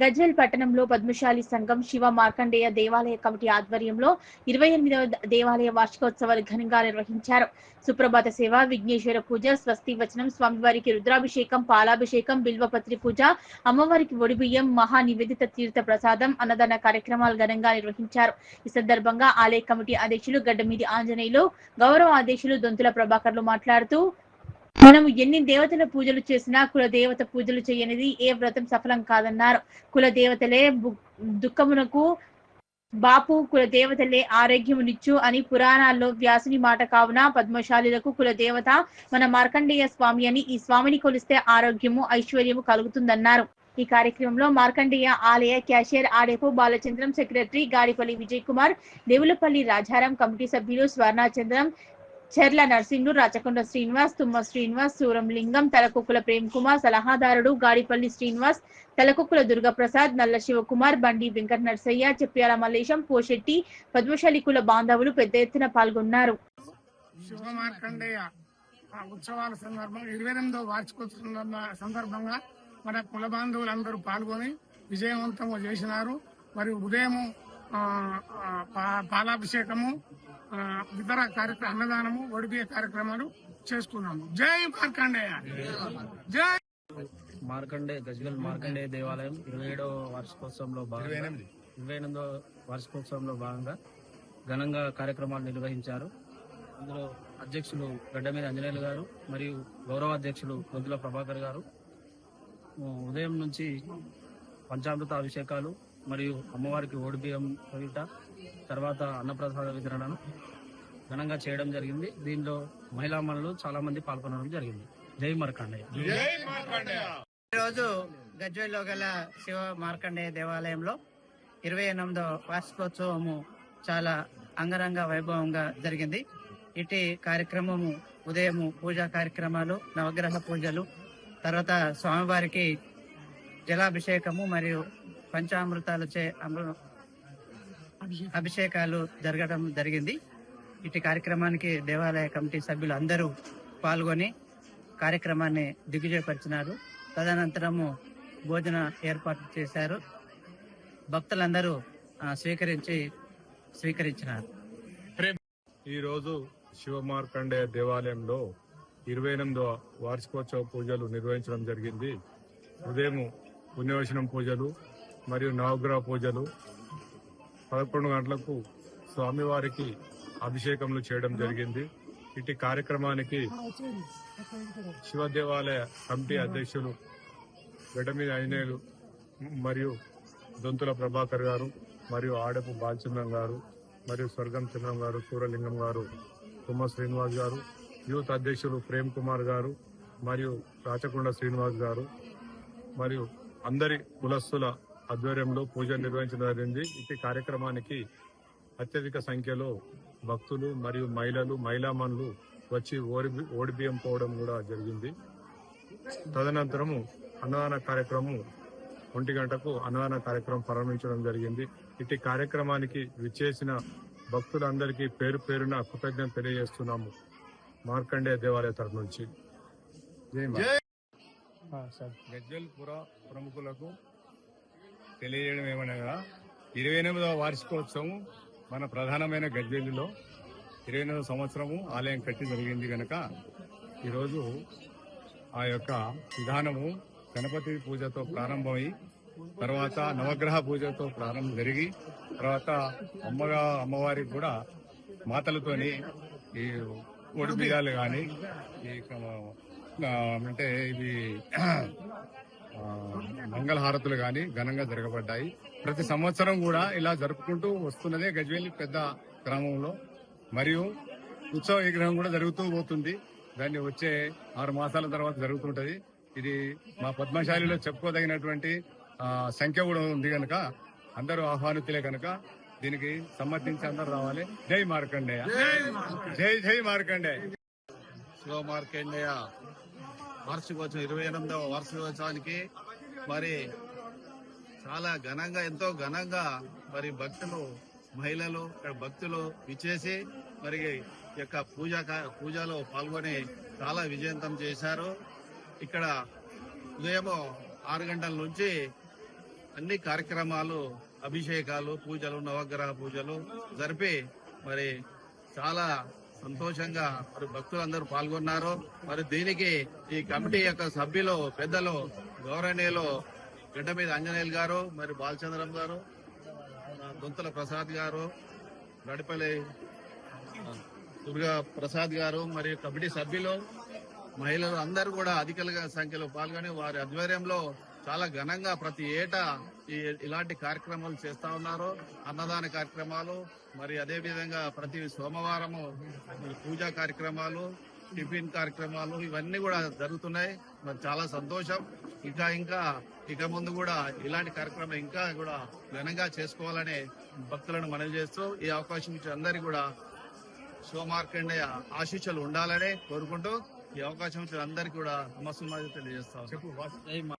గజ్వేల్ పట్టణంలో పద్మశాలి సంఘం శివ మార్కండేయ దేవాలయ కమిటీ ఆధ్వర్యంలో ఇరవై ఎనిమిదవ దేవాలయ వార్షికోత్సవాలు ఘనంగా నిర్వహించారు. సుప్రభాత సేవ విఘ్నేశ్వర పూజ స్వస్తి వచనం స్వామివారికి రుద్రాభిషేకం పాలాభిషేకం బిల్వపత్రి పూజ అమ్మవారికి ఒడిబియ్యం మహా నివేదిత తీర్థ ప్రసాదం అన్నదాన కార్యక్రమాలు ఘనంగా నిర్వహించారు. ఈ సందర్భంగా ఆలయ కమిటీ అధ్యక్షులు గడ్డమీది ఆంజనేయులు గౌరవ అధ్యక్షులు దొంతుల ప్రభాకర్లు మాట్లాడుతూ మనము ఎన్ని దేవతల పూజలు చేసినా కుల దేవత పూజలు చేయనిది ఏ వ్రతం సఫలం కాదన్నారు. కుల దేవతలే దుఃఖమునకు బాపు కుల దేవతలే ఆరోగ్యమునిచ్చు అని పురాణాల్లో వ్యాసుని మాట కావున పద్మశాలులకు కుల దేవత మన మార్కండేయ స్వామి అని ఈ స్వామిని కొలిస్తే ఆరోగ్యము ఐశ్వర్యము కలుగుతుందన్నారు. ఈ కార్యక్రమంలో మార్కండేయ ఆలయ cashier Adepu Balachandram secretary Gadipalli Vijay Kumar Devulapalli Rajaram committee సభ్యులు స్వర్ణాచంద్రం చెర్ల నర్సింగ్లు రాచకొండ శ్రీనివాస్ తుమ్మ శ్రీనివాస్ సూరం లింగం తలకుక్కుల ప్రేమ్ కుమార్ సలహాదారుడు గాడిపల్లి శ్రీనివాస్ తలకుక్కుల దుర్గప్రసాద్ నల్ల శివకుమార్ బండి వెంకట నర్సయ్య చెప్పాల మల్లేశం పోషెట్టి పద్మశాలి కుల బాంధవులు పెద్ద ఎత్తున పాల్గొన్నారు. ఉత్సవాల సందర్భంగా ఇరవై ఎనిమిదో వార్షికోత్సవం సందర్భంగా మన కుల బాంధవులందరూ పాల్గొని విజయవంతం చేసినారు. మరియు ఉదయం పాలాభిషేకము ఆ, ఇతర కార్యక్రమ అన్నదానము ఒడిబియ కార్యక్రమాలు చేసుకున్నాము. జై మార్కండేయ! జై మార్కండే గజ్వెల్ మార్కండే దేవాలయం ఇరవై ఏడవ వార్షికోత్సవంలో భాగంగా ఇరవై ఎనిమిదవ వార్షికోత్సవంలో భాగంగా ఘనంగా కార్యక్రమాలు నిర్వహించారు. అందులో అధ్యక్షులు గడ్డమీద అంజనేయులు గారు మరియు గౌరవ అధ్యక్షులు గొంతుల ప్రభాకర్ గారు. ఉదయం నుంచి పంచామృత అభిషేకాలు మరియు అమ్మవారికి ఓడిబియ్యం కవిట తర్వాత అన్నప్రసాద వితరణను ఘనంగా చేయడం జరిగింది. దీనిలో మహిళా మనులు చాలా మంది పాల్గొనడం జరిగింది. జై మార్కండేయ. ఈరోజు గజ్వేల్లో గల శివ మార్కండేయ దేవాలయంలో ఇరవై ఎనిమిదో వార్షికోత్సవము చాలా అంగరంగ వైభవంగా జరిగింది. ఇటు కార్యక్రమము ఉదయము పూజా కార్యక్రమాలు నవగ్రహ పూజలు తర్వాత స్వామివారికి జలాభిషేకము మరియు పంచామృతాలచే అమృ- అభిషేకాలు జరగడం జరిగింది. ఇటు కార్యక్రమానికి దేవాలయ కమిటీ సభ్యులు అందరూ పాల్గొని కార్యక్రమాన్ని దిగ్విజయపరిచినారు. తదనంతరము భోజన ఏర్పాటు చేశారు. భక్తులందరూ ఆ, స్వీకరించి స్వీకరించినారు. ఈరోజు శివమార్కండేయ దేవాలయంలో ఇరవై ఎనిమిదవ వార్షికోత్సవ పూజలు నిర్వహించడం జరిగింది. ఉదయం పుణ్యవచనం పూజలు మరియు నవగ్రహ పూజలు పదకొండు గంటలకు స్వామివారికి అభిషేకములు చేయడం జరిగింది. ఇటు కార్యక్రమానికి శివ దేవాలయ కమిటీ అధ్యక్షులు గడ్డమీద ఆంజనేయులు మరియు దొంతుల ప్రభాకర్ గారు మరియు ఆడపు బాలచంద్రం గారు మరియు స్వర్గం చంద్రం గారు సూరలింగం గారు తుమ్మ శ్రీనివాస్ గారు యూత్ అధ్యక్షులు ప్రేమ్ కుమార్ గారు మరియు రాచకొండ శ్రీనివాస్ గారు మరియు అందరి కులస్తుల ఆధ్వర్యంలో పూజ నిర్వహించడం జరిగింది ఇట్టి కార్యక్రమానికి అత్యధిక సంఖ్యలో భక్తులు మరియు మహిళలు మహిళామణులు వచ్చి ఓడి ఓడిబియ్యం పోవడం కూడా జరిగింది. తదనంతరము అన్నదాన కార్యక్రమం ఒంటి గంటకు అన్నదాన కార్యక్రమం ప్రారంభించడం జరిగింది. ఇటు కార్యక్రమానికి విచ్చేసిన భక్తులందరికీ పేరు పేరున కృతజ్ఞత తెలియజేస్తున్నాము. మార్కండేయ దేవాలయ తరఫు నుంచి. గజ్జల్పుర ప్రముఖులకు తెలియజేయడం ఏమనగా ఇరవై ఎనిమిదవ వార్షికోత్సవం మన ప్రధానమైన గజ్వెల్లిలో ఇరవై ఎనిమిదవ సంవత్సరము ఆలయం కట్టి జరిగింది కనుక ఈరోజు ఆ యొక్క విధానము గణపతి పూజతో ప్రారంభమై తర్వాత నవగ్రహ పూజతో ప్రారంభం జరిగి తర్వాత అమ్మగా అమ్మవారికి కూడా మాతలతోని ఈ ఒడి కానీ ఈ అంటే ఇవి మంగళహారతులు కానీ ఘనంగా జరగబడ్డాయి. ప్రతి సంవత్సరం కూడా ఇలా జరుపుకుంటూ వస్తున్నదే గజ్వేలి పెద్ద గ్రామంలో. మరియు ఉత్సవ విగ్రహం కూడా జరుగుతూ పోతుంది. దాన్ని వచ్చే ఆరు మాసాల తర్వాత జరుగుతుంటది. ఇది మా పద్మశాలిలో చెప్పుకోదగినటువంటి సంఖ్య కూడా ఉంది కనుక అందరూ ఆహ్వానితులే కనుక దీనికి సమ్మతించి అందరూ రావాలి. జై మార్కండేయ. జై జై మార్కండేయ. శివ మార్కండేయ. వార్షికోత్సవం ఇరవై ఎనిమిదవ వార్షికోత్సవానికి మరి చాలా ఘనంగా ఎంతో ఘనంగా మరి భక్తులు మహిళలు ఇక్కడ భక్తులు విచ్చేసి మరి యొక్క పూజ పూజలో పాల్గొని చాలా విజయవంతం చేశారు. ఇక్కడ ఉదయం ఆరు గంటల నుంచి అన్ని కార్యక్రమాలు అభిషేకాలు పూజలు నవగ్రహ పూజలు జరిపి మరి చాలా సంతోషంగా మరి భక్తులందరూ పాల్గొన్నారు. మరి దీనికి ఈ కమిటీ యొక్క సభ్యులు పెద్దలు గౌరవనీయులు గడ్డ మీద అంజనేయులు గారు మరి బాలచంద్రం గారు గుంతల ప్రసాద్ గారు గడిపల్లి దుర్గా ప్రసాద్ గారు మరియు కమిటీ సభ్యులు మహిళలు అందరూ కూడా అధిక సంఖ్యలో పాల్గొని వారి ఆధ్వర్యంలో చాలా ఘనంగా ప్రతి ఏటా ఈ ఇలాంటి కార్యక్రమాలు చేస్తా ఉన్నారు అన్నదాన కార్యక్రమాలు మరి అదే విధంగా ప్రతి సోమవారము పూజా కార్యక్రమాలు టిఫిన్ కార్యక్రమాలు ఇవన్నీ కూడా జరుగుతున్నాయి. మరి చాలా సంతోషం. ఇంకా ఇంకా ఇక ముందు కూడా ఇలాంటి కార్యక్రమం ఇంకా కూడా ఘనంగా చేసుకోవాలని భక్తులను మనవి చేస్తూ ఈ అవకాశం ఇచ్చిన అందరికీ కూడా శివమార్కండేయ ఆశీస్సులు ఉండాలని కోరుకుంటూ ఈ అవకాశం ఇచ్చిన అందరికీ కూడా నమస్సుమాజు తెలియజేస్తాం